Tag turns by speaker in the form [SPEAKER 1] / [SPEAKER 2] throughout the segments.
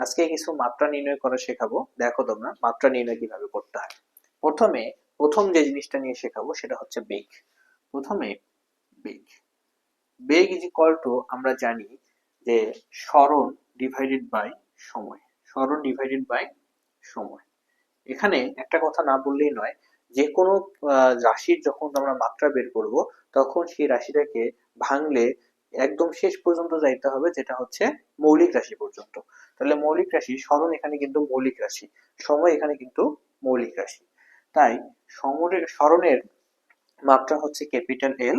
[SPEAKER 1] আজকে কিছু মাত্রা নির্ণয় করা শেখাবো। দেখো তোমরা মাত্রা নির্ণয় কীভাবে করতে হয়। প্রথমে, প্রথম যে জিনিসটা নিয়ে শেখাবো সেটা হচ্ছে বেগ। প্রথমে বেগ। বেগ ইজ ইকুয়াল টু আমরা জানি যে স্মরণ ডিভাইডেড বাই সময়। স্মরণ ডিভাইডেড বাই সময়। এখানে একটা কথা না বললেই নয়, যে কোনো রাশির যখন আমরা মাত্রা বের করব, তখন সেই রাশিটাকে ভাঙলে একদম শেষ পর্যন্ত যাইতে হবে, যেটা হচ্ছে মৌলিক রাশি পর্যন্ত। তাহলে মৌলিক রাশি, স্মরণ এখানে কিন্তু মৌলিক রাশি, সময় এখানে কিন্তু মৌলিক রাশি। তাই সমরের, স্মরণের মাত্রা হচ্ছে ক্যাপিটাল এল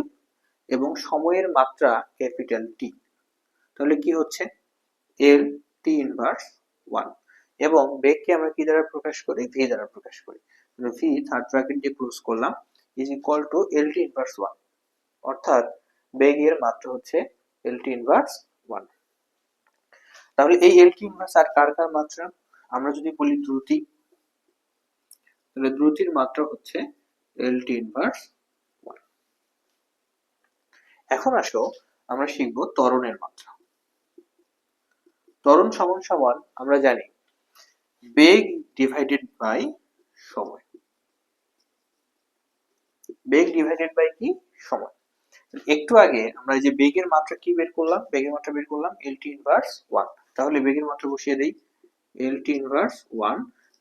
[SPEAKER 1] এবং সময়ের মাত্রা ক্যাপিটাল টি। তাহলে কি হচ্ছে? এল টি ইনভার্স ওয়ান এবং বেগকে আমরা কি দ্বারা প্রকাশ করি? ভি দ্বারা প্রকাশ করি। ভি থার্ড ব্র্যাকেট দিয়ে ক্লোজ করলাম is equal to L T inverse one অর্থাৎ বেগের মাত্রা হচ্ছে এল টি ইনভার্স ওয়ান তাহলে এই এল টি ইনভার্স আর কার কার মাত্রা? আমরা যদি বলি দ্রুতি, তাহলে দ্রুতির মাত্রা হচ্ছে এল টি ইনভার্স ওয়ান এখন আসো আমরা শিখব ত্বরণের মাত্রা। ত্বরণ সমান সমান আমরা জানি বেগ ডিভাইডেড বাই সময়। বেগ ডিভাইডেড বাই কি? একটু আগে আমরা যে বেগের মাত্রা কি বের করলাম? বেগের মাত্রা বের করলাম এল টি ইনভার্স ওয়ান তাহলে বেগের মাত্রা বসিয়ে দেই L T inverse one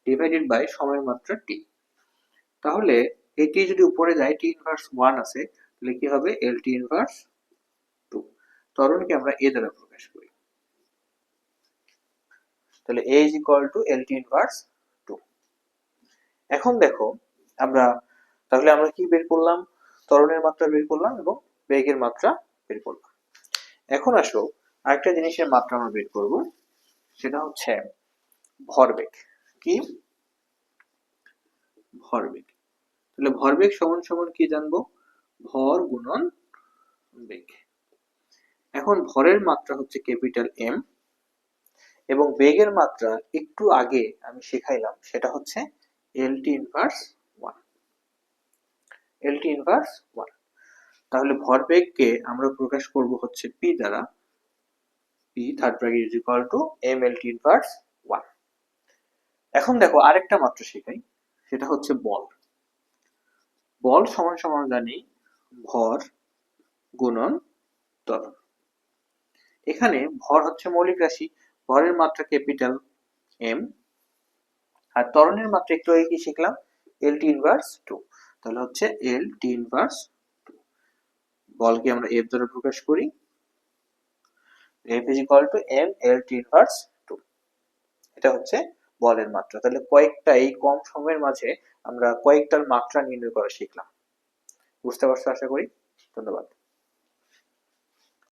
[SPEAKER 1] divided by সময়ের মাত্রা টি তাহলে এটি যদি উপরে যায় টি ইনভার্স ওয়ান আছে, তাহলে কি হবে? এল টি ইনভার্স টু ত্বরণকে আমরা এ দ্বারা প্রকাশ করি। তাহলে A is equal to L T inverse two এখন দেখো, আমরা তাহলে আমরা কি বের করলাম? ত্বরণের মাত্রা বের করলাম এবং বেগের মাত্রা বের করলাম। এখন আসো আরেকটা জিনিসের মাত্রা আমরা বের করব, সেটা হচ্ছে ভরবেগ কি? ভরবেগ তাহলে ভরবেগ সমান সমান কি জানব? ভর গুণন বেগ। এখন ভরের মাত্রা হচ্ছে ক্যাপিটাল এম, এবং বেগের মাত্রা একটু আগে আমি শেখাইলাম, সেটা হচ্ছে L T inverse one. L T inverse one. তাহলে ভরবেগকে আমরা প্রকাশ করব হচ্ছে পি দ্বারা। P third bracket is equal to M L T inverse one এখন দেখো আরেকটা মাত্রা শেখাই, সেটা হচ্ছে বল। বল সমান সমান জানি ভর গুণন ত্বরণ। এখানে ভর হচ্ছে মৌলিক রাশি, ভরের মাত্রা ক্যাপিটাল এম আর ত্বরণের মাত্রা একটু আগে কি শিখলাম? এল টি ইনভার্স টু তাহলে হচ্ছে এল টি ইনভার্স বলকে আমরা এফ দ্বারা প্রকাশ করি। F is equal to M L T inverse two এটা হচ্ছে বলের মাত্রা। তাহলে কয়েকটা এই কম সময়ের মাঝে আমরা কয়েকটার মাত্রা নির্ণয় করা শিখলাম। বুঝতে পারছ আশা করি? ধন্যবাদ।